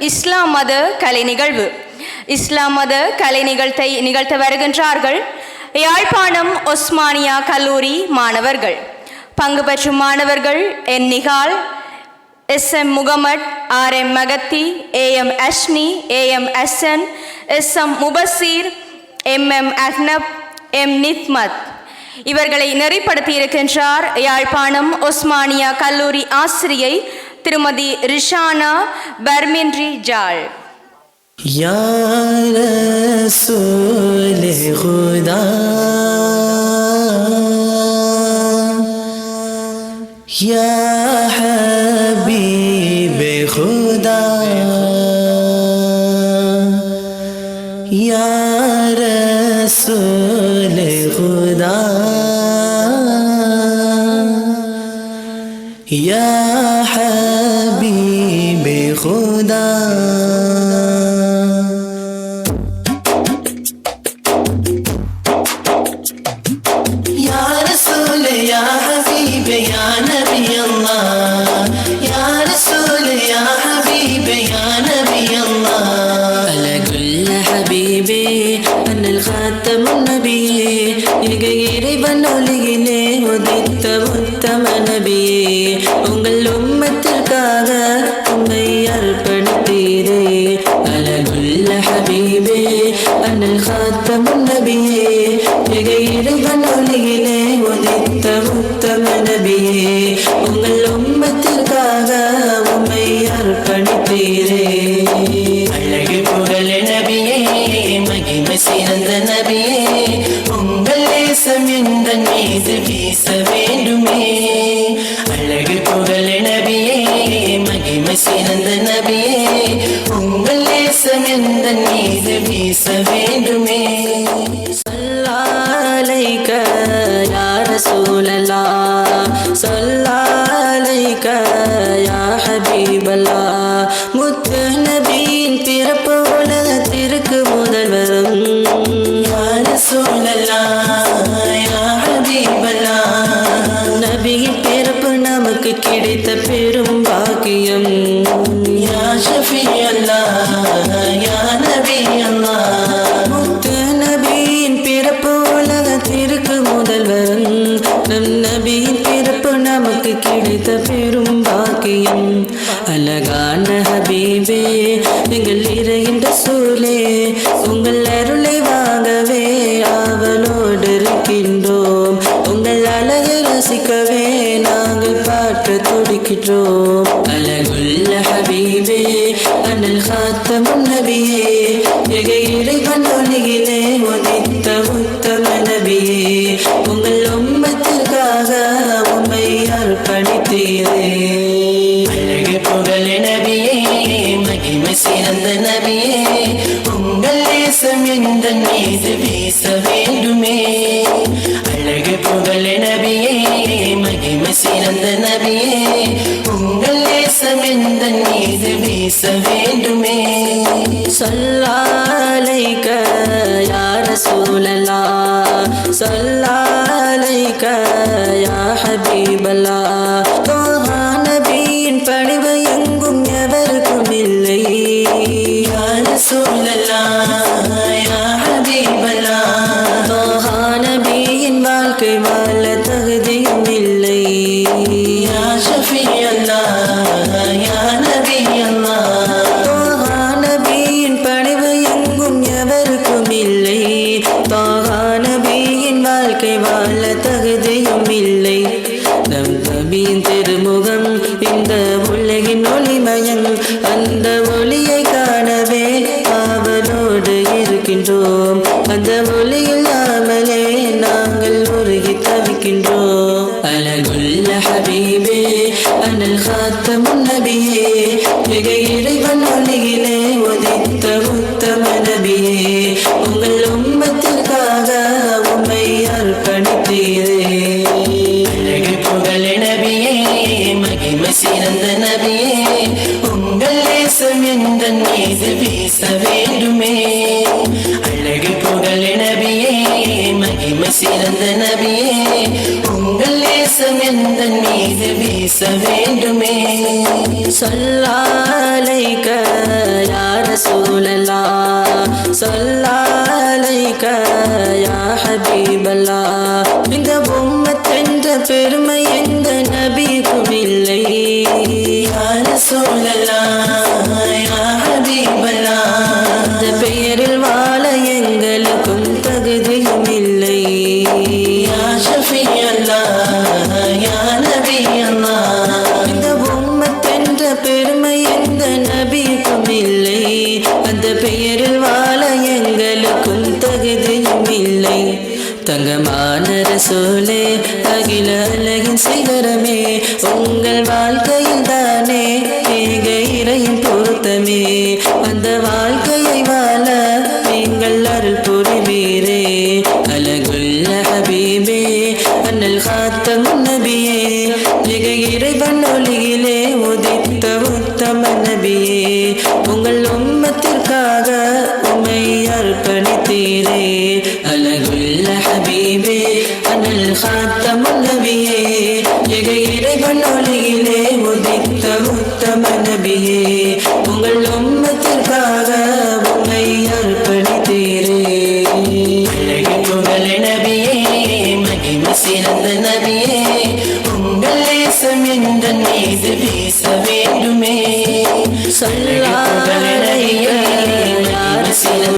இஸ்லாம் மத கலை நிகழ்வு. இஸ்லாம் மத கலை நிகழ்த்தை நிகழ்த்த வருகின்றார்கள் யாழ்ப்பாணம் ஒஸ்மானியா கல்லூரி மாணவர்கள். பங்கு பெற்றும் மாணவர்கள் N Nihal S M Mohamed R M Mahathi A M Ashni A M Asan S M Mubasir M M Ahnaf M Nithmath. இவர்களை நெறிப்படுத்தியிருக்கின்றார் யாழ்ப்பாணம் ஒஸ்மானியா கல்லூரி ஆசிரியை திருமதி ரிஷானா பர்மின்றி ஜால் யார சோலே குதா يا حبيب خدا يا رسول உங்கள் உம்மத்திற்காக உம்மை அர்ப்பணித்தீரே. அழகுள்ள ஹபீபே அண்ணல் காத்தம் நபியே. மிக இறைவன் ஒளியிலே உதித்த உத்தம நபியே. உங்கள் உம்மத்திற்காக உண்மை அர்ப்பணித்தீரே. அழகு புகழ் நபியே மகிமை சிறந்த நபியே. உங்கள் தேசம் எந்த மீது வீசவே. பேச வேண்டுமே. சொல்லாலைக்க யார சூழலா? சொல்லாலைக்க யா ஹபீபலா முத்து நபியின் பிறப்பு உலகத்திற்கு முதல்வரும். யார சூழலா? யா ஹபீபலா நபியின் பிறப்பு நமக்கு கிடைத்த பெரும் பாக்கியம். நமக்கு கிடைத்த பெரும் பாக்கியம். அழகான ஹபீபே எங்கள் இறைகின்ற சூழே உங்கள் அருளை வாங்கவே ஆவலோடு இருக்கின்றோம். உங்கள் அழகை ரசிக்கவே நாங்கள் பாட்டு துடிக்கின்றோம். அழகுள்ள ஹபீபே அனல் காத்தம் நபியே எக இறைவன் ஒளியிலே உதித்த உத்தம நபியே. உங்கள் அர்ப்பணித்தீரே அழகு புகழ் நபியே மகிமை சிறந்த நபியே. உங்கள் தேசம் எந்த மீது பேச வேண்டுமே. அழகு புகழ் நபியே மகிமை சிறந்த நபியே. உங்கள் தேசம் எந்த மீது பேச வேண்டுமே. சொல்லாலைக்க யார சூழலா சொல்லாலைக்க யா ஹபீபலா தோஹா நபியின் வாழ தகுதியும் இல்லை. நம் நபியின் திருமுகம் இந்த உலகின் ஒளிமயம். அந்த ஒளியை காணவே ஆவலோடு இருக்கின்றோம். அந்த ஒளி இல்லாமலே நாங்கள் உருகி தவிக்கின்றோம். அழகுள்ள ஹபீபே அனல் காத்தம் நபியே. மிக இறைவன் ஒளியிலே உதித்த உத்தம நபியே. எந்தன் மீது வீச வேண்டுமே. சொல்லாலைக்க யார சூழலா? சொல்லாலைக்க யா ஹபீபலா இந்த பொம்மத்தென்ற பெருமை எந்த நபிக்கும் இல்லை. யார சூழலா? யா ஹபீபலா இந்த பெயரில் வாழ எங்களுக்கும் தகுதியும் இல்லை. யா ஷஃபி அல்லா நேரில் வாழ எங்களுக்கும் தகுதியும் இல்லை தங்கமான சோலே அகில அழகின் சிகரமே உங்கள் வாழ்க்கையில் தானே ஏக இறையின் பொருத்தமே. அந்த வாழ்க்கையை வாழ நீங்கள் அருள் இறைவன் உதித்த உத்தம நபியே உங்கள் உம்மத்திற்காக உமை அர்ப்பணித்தீரே. அழகுள்ள ஹபீபே அனல் காத்தம் நபியே மிக இறைவன் ஒளியிலே உதித்த உத்தம நபியே உங்கள் உம்மத்திற்காக